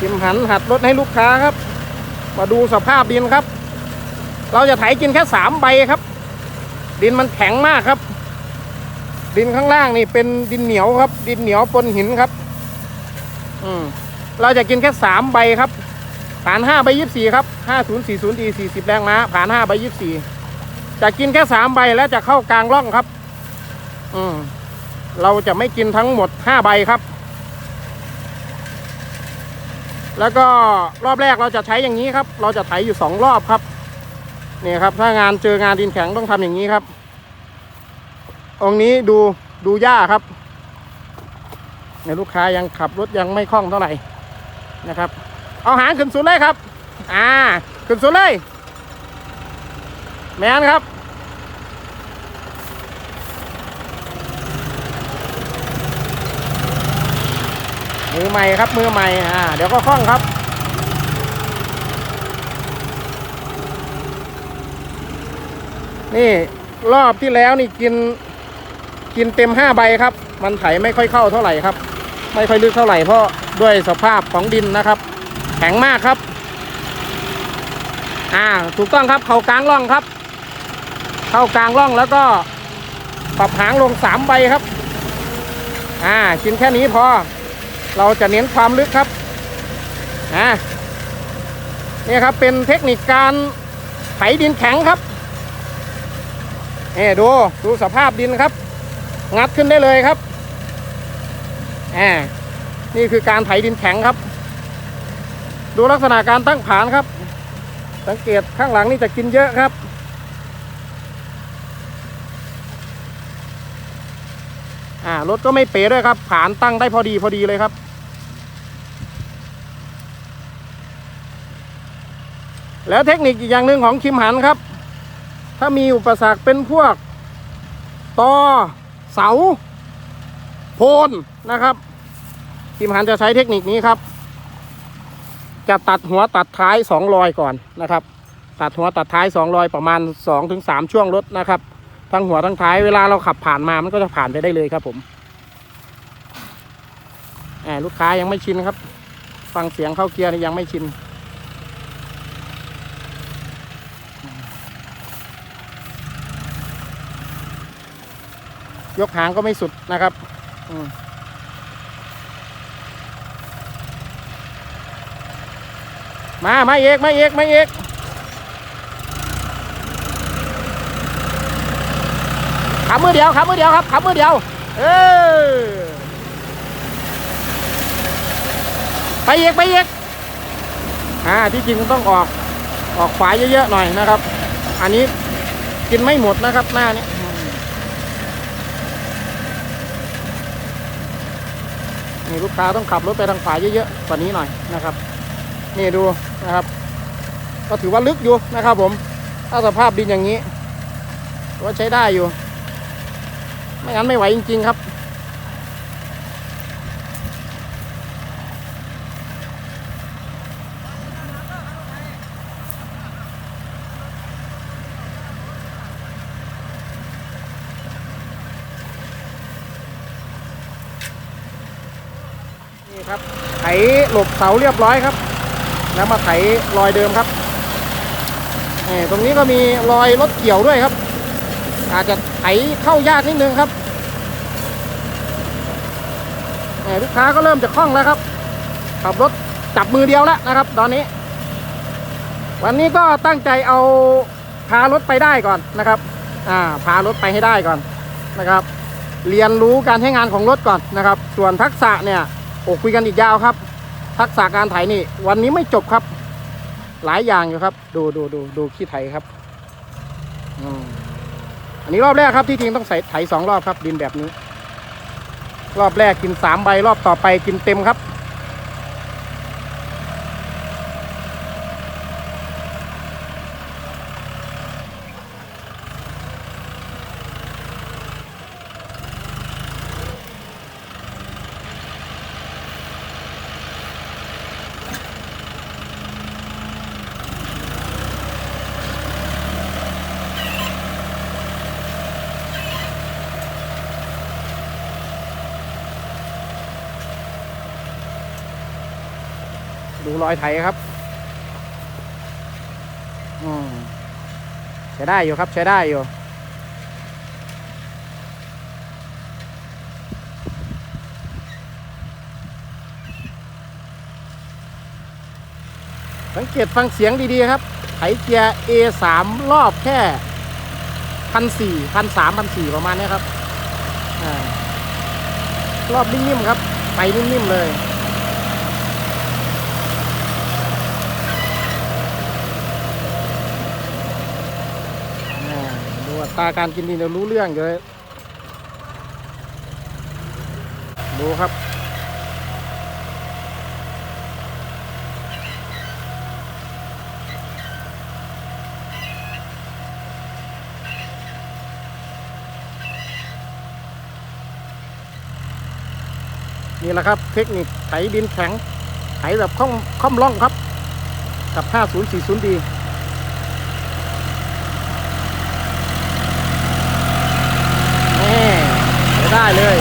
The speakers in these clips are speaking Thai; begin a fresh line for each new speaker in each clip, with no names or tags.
คิมหันหัดรถให้ลูกค้าครับ มาดูสภาพดินครับ เราจะไถกินแค่สามใบครับ ดินมันแข็งมากครับ ดินข้างล่างนี่เป็นดินเหนียวครับ ดินเหนียวปนหินครับ อืมเราจะกินแค่สามใบครับผ่านห้าใบยี่สี่ครับห้าศูนย์สี่ศูนย์ดีสี่สิบแรงม้าผ่านห้าใบยี่สี่จะกินแค่สามใบแล้วจะเข้ากลางร่องครับ อืมเราจะไม่กินทั้งหมดห้าใบครับ แล้วก็รอบแรกเราจะใช้อย่างนี้ครับ เราจะไถอยู่สองรอบครับนี่ครับ ถ้างานเจองานดินแข็งต้องทำอย่างนี้ครับ องนี้ดูดูหญ้าครับเนี่ยลูกค้ายังขับรถยังไม่คล่องเท่าไหร่นะครับ เอาหางขึ้นสุดเลยครับ อ่า ขึ้นสุดเลย แมนครับ มือใหม่ครับมือใหม่อ่าเดี๋ยวก็คล่องครับนี่รอบที่แล้วนี่กิน กินเต็มห้าใบครับ มันไถไม่ค่อยเข้าเท่าไหร่ครับ ไม่ค่อยลึกเท่าไหร่เพราะด้วยสภาพของดินนะครับ แข็งมากครับ อ่าถูกต้องครับ เข้ากลางร่องครับ เข้ากลางร่องแล้วก็ปรับหางลงสามใบครับ อ่ากินแค่นี้พอ เราจะเน้นความลึกครับอ่านี่ครับเป็นเทคนิคการไถดินแข็งครับนี่ดูดูสภาพดินครับ งัดขึ้นได้เลยครับอ่านี่คือการไถดินแข็งครับ ดูลักษณะการตั้งผานครับ สังเกตข้างหลังนี่จะกินเยอะครับ อ่ารถก็ไม่เป๋ด้วยครับ ผานตั้งได้พอดีพอดีเลยครับ แล้วเทคนิคอีกอย่างหนึ่งของคิมหันครับ ถ้ามีอุปสรรคเป็นพวกตอเสา โพนนะครับคิมหันจะใช้เทคนิคนี้ครับ จะตัดหัวตัดท้ายสองรอยก่อนนะครับ ตัดหัวตัดท้ายสองรอยประมาณสองถึงสามช่วงรถนะครับ ทั้งหัวทั้งท้ายเวลาเราขับผ่านมามันก็จะผ่านไปได้เลยครับผมแหมลูกค้ายังไม่ชินครับ ฟังเสียงเข้าเกียร์นี่ยังไม่ชิน ยกหางก็ไม่สุดนะครับมมามาเอกมาเอกมาเอก ขับมือเดียวขับมือเดียวครับขับมือเดียว เออไปเอกไปเอกอ่าที่จริงต้องออกออกขวาเยอะๆหน่อยนะครับ อันนี้กินไม่หมดนะครับหน้านี้นี่ลูกค้าต้องขับรถไปทางขวายเยอะๆกว่านี้หน่อยนะครับ นี่ดูนะครับ ก็ถือว่าลึกอยู่นะครับผม ถ้าสภาพดินอย่างนี้ว่าใช้ได้อยู่ ไม่งั้นไม่ไหวจริง ๆ ครับ นี่ครับ ไถหลบเสาเรียบร้อยครับ แล้วมาไถรอยเดิมครับตรงนี้ก็มีรอยรถเกี่ยวด้วยครับ อาจจะไถเข้ายากนิดนึงครับนี่ลูกค้าก็เริ่มจะคล่องแล้วครับ ขับรถจับมือเดียวแล้วนะครับ ตอนนี้ วันนี้ก็ตั้งใจเอาพารถไปได้ก่อนนะครับ อ่า พารถไปให้ได้ก่อนนะครับ เรียนรู้การใช้งานของรถก่อนนะครับ ส่วนทักษะเนี่ยโอ้คุยกันอีกยาวครับ ทักษะการไถนี่ วันนี้ไม่จบครับ หลายอย่างอยู่ครับ ดูดูดูดูขี้ไถครับ อืม นนี้รอบแรกครับที่จริงต้องใส่ไถสองรอบครับดินแบบนี้ รอบแรกกินสามใบรอบต่อไปกินเต็มครับ ดูรอยไถครับอืมใช้ได้อยู่ครับใช้ได้อยู่สังเกตฟังเสียงดีๆครับ ไถเกียร์ A3 รอบแค่พันสี่พันสามพันสี่ประมาณนี้ครับอารอบนิ่มๆครับ ไปนิ่มๆเลย อ่าดูอั ตาการกินดินเรารู้เรื่องเลยดูครับนี่แหละครับ เทคนิคไถดินแข็งไถแบบค่อมค่อมร่องครับ กับ 5040D นี่ใช้ ได้เลย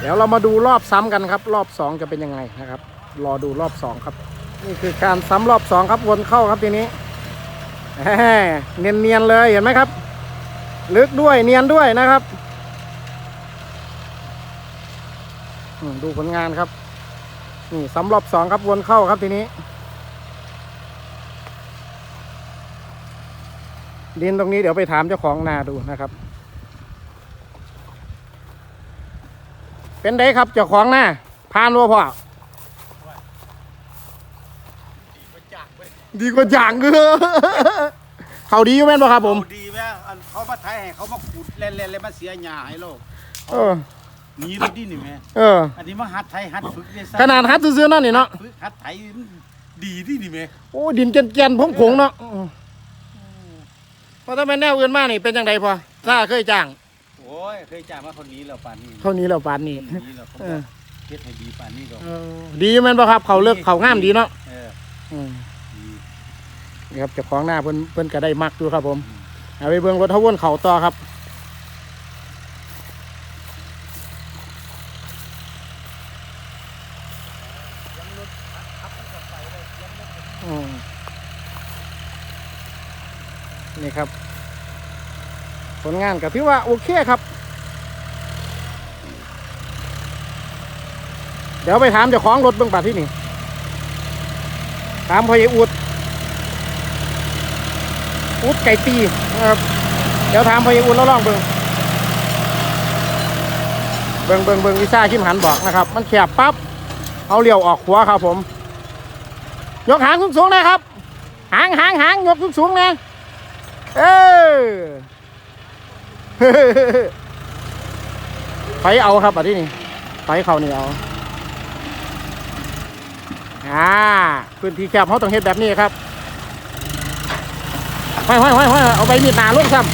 เดี๋ยวเรามาดูรอบซ้ำกันครับ รอบสองจะเป็นยังไงนะครับ รอดูรอบสองครับ นี่คือการซ้ำรอบสองครับวนเข้าครับทีนี้แหมเนียนๆเลยเห็นไหมครับ ลึกด้วยเนียนด้วยนะครับอืม ดูผลงานครับ นี่ซ้ำรอบสองครับวนเข้าครับทีนี้ ดินตรงนี้เดี๋ยวไปถามเจ้าของนาดูนะครับ เป็นไดครับเจ้าของนาพานวัวพ่อดีกว่าอย่างเออเขาดีอยู่แม่นป่ะครับผม
เอาดีแม่อันเขามาไทยให้เขามาขุดเล่นๆเลยมาเสียหญ้าให้โลก
เออ
หนีเลยดินี่แม่
เออ
อันนี้มาหัดไทยหัดฝึกได้ซะ
ขนาดฮัดซื้อๆนั่นนี่เนาะ
ฝึกหัดไทยดีดินี่แม่
โอ้ดินแกนๆผงๆเนาะอืมเพราะถ้าเป็นแนวอื่นมากนี่เป็นจังไดพอถ้าเคยจ้าง
โอ้ยเคยจ้างมาคนนี้แล้วป่านนี้
เท่านี้แล้วปานนี้
คนนี้แล้วเขา
เอ
บอก
อ
เฮ็ดให้ดีป่านนี้ก็
เออดีอยู่แม่นป่ะครับ เขาเลิกเขางามดีเนาะ
เออ
อืม
ดี
นี่ครับเจ้าของหน้าเพิ่นเพิ่นก็ได้มักดูครับผมเอาไปเบิ่งรถทวนเขาต่อครับอืม นี่ครับ ผลงานก็ถือว่าโอเคครับ เดี๋ยวไปถามเจ้าของรถเบื้องปัดที่นี่ถามพอยอุดอุดไก่ตีนะครับเดี๋ยวถามพอยอุดแล้วลองเบิ่งเบิ่งเบิ่งเบิ่งวิซ่าชิมหันบอกนะครับ มันแคบปั๊บเอาเลี้ยวออกขวาครับผม ยกหางสูงๆนะครับ หางหางหางยกสูงๆนะ เออไปเอาครับอันนี้นี่ไปเขานี่เอาอ่าพื้นที่แคบเขาต้องเฮ็ดแบบนี้ครับห้อยห้อยห้อยห้อยเอาใบมีดหนาลงซ้ำ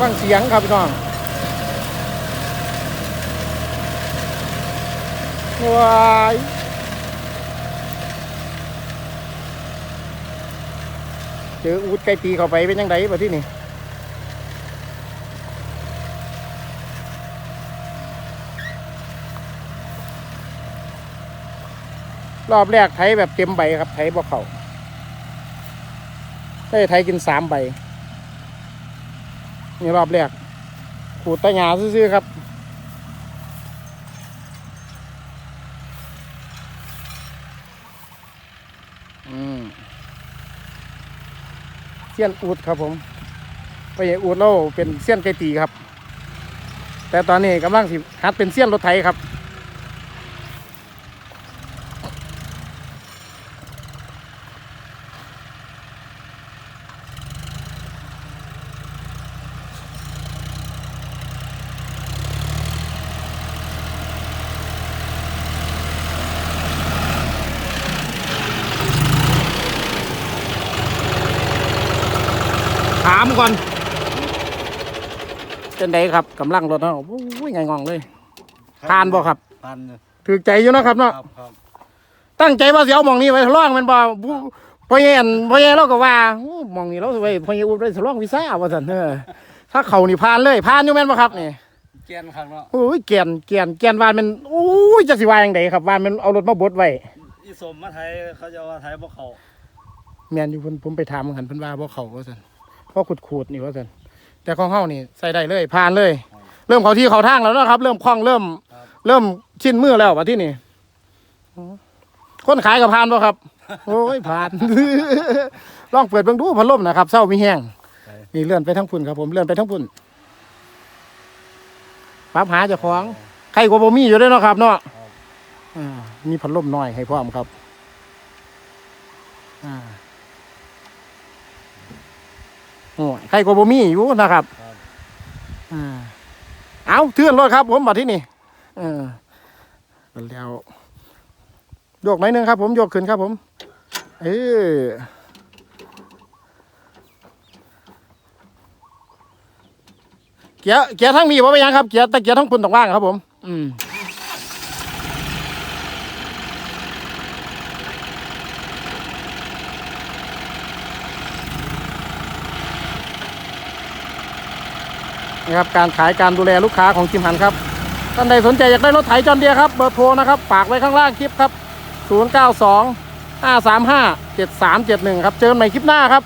ฟังเสียงครับพี่น้อง ว้ายเจออูดไก่ตีเข้าไปเป็นยังไงแบบที่นี่รอบแรกไทยแบบเต็มใบครับไทยบ่เขาได้ไทยกินสามใบนี่รอบแรกขูดตะหยาซื่อๆครับ เสี้ยนอูดครับผมไปใหญ่อูดเราเป็นเสี้ยนไก่ตีครับ แต่ตอนนี้กำลังสิหัดเป็นเสี้ยนรถไถครับ ก่อนเป็นไดครับกำลังรถเนาะโอ้ยไงงองเลยผ่านบ่ครับ
ผ่านเลย
ถือใจอยู่เนาะครับเนาะ
ครับครับ
ตั้งใจว่าสิเอาหมองนี้ไว้ทดลองแมันบ่ผู้พ่อแย่นพ่อแย่เราก็ว่าอู้หมองนี้เราสิไว้พ่อแย่อุ้มได้ทดลองวีซ่าว่าซั่นเออถ้าเขานี่ผ่านเลยผ่านอยู่แม่นบ่ครับนี่
เกียนข้างเนาะ
โอ้ยเกียนเกียนเกียนวานมันโอ้ยจะสิว่าจังไดครับวานมันเอารถมาบดไว้
อีสมมาไทยเขาจะว่าไทยบ่เขา
แม่นอยู่เพิ่นผมไปถามหันเพิ่นว่าบ่เข้าว่าซั่น เพราะขูดๆนี่ว่าซั่นแต่ของเฮานี่ใส่ได้เลยผ่านเลย เริ่มเขาที่เขาทางแล้วเนาะครับ เริ่มคล่องเริ่ม เริ่มชินมือแล้วว่าที่นี่คนขายกับผ่านบ่ครับ โอ้ยผ่าน ลองเปิดเบิ่งดูพัดลมนะครับเศร้ามีแห้งนี่เลื่อนไปทั้งพุ่นครับ ผมเลื่อนไปทั้งพุ่นปรับหาเจ้าของใครกว่าบ่มีอยู่ด้วยเนาะครับเนาะอ่ามีพัดลมน้อยให้พร้อมครับ อ่า โอ้ยใครกว่าบ่มีอยู่นะครับอ่าเอาเทือนรถครับ ผมมาที่นี่เออแล้วโยกหน่อยหนึงครับ ผมโยกขึ้นครับ ผม เออเกียร์เกียร์ทั้งมีว่าไปนหยังครับเกียร์แต่เกียร์ทั้งปุ่นต้องว่างครับ ผม อืม นะครับการขายการดูแลลูกค้าของจิมหันครับท่านใดสนใจอยากได้รถไถจอนเดียครับเบอร์โทรนะครับฝากไว้ข้างล่างคลิปครับ 092 535 7371 ครับ เจอกันใหม่คลิปหน้าครับ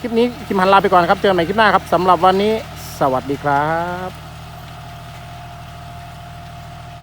คลิปนี้คิมหันลาไปก่อนครับ เจอกันใหม่คลิปหน้าครับสำหรับวันนี้สวัสดีครับ